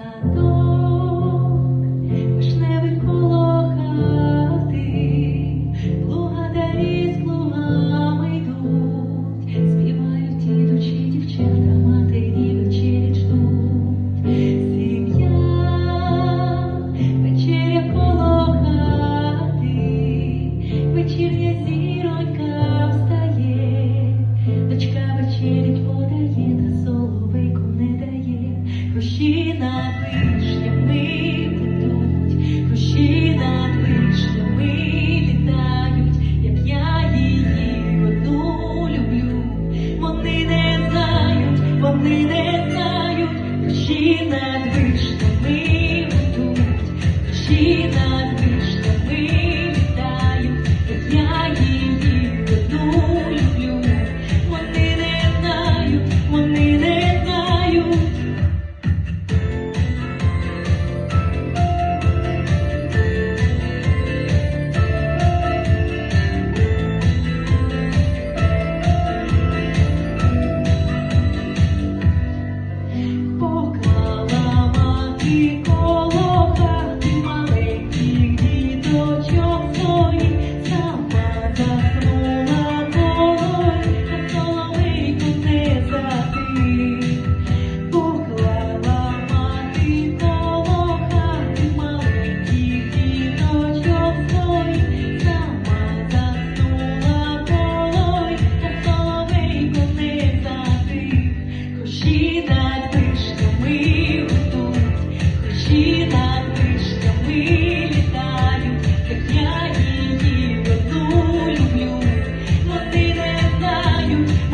time. breathe on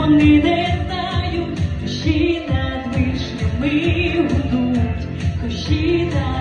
Вони не знають, коші над вишнями гудуть, коші над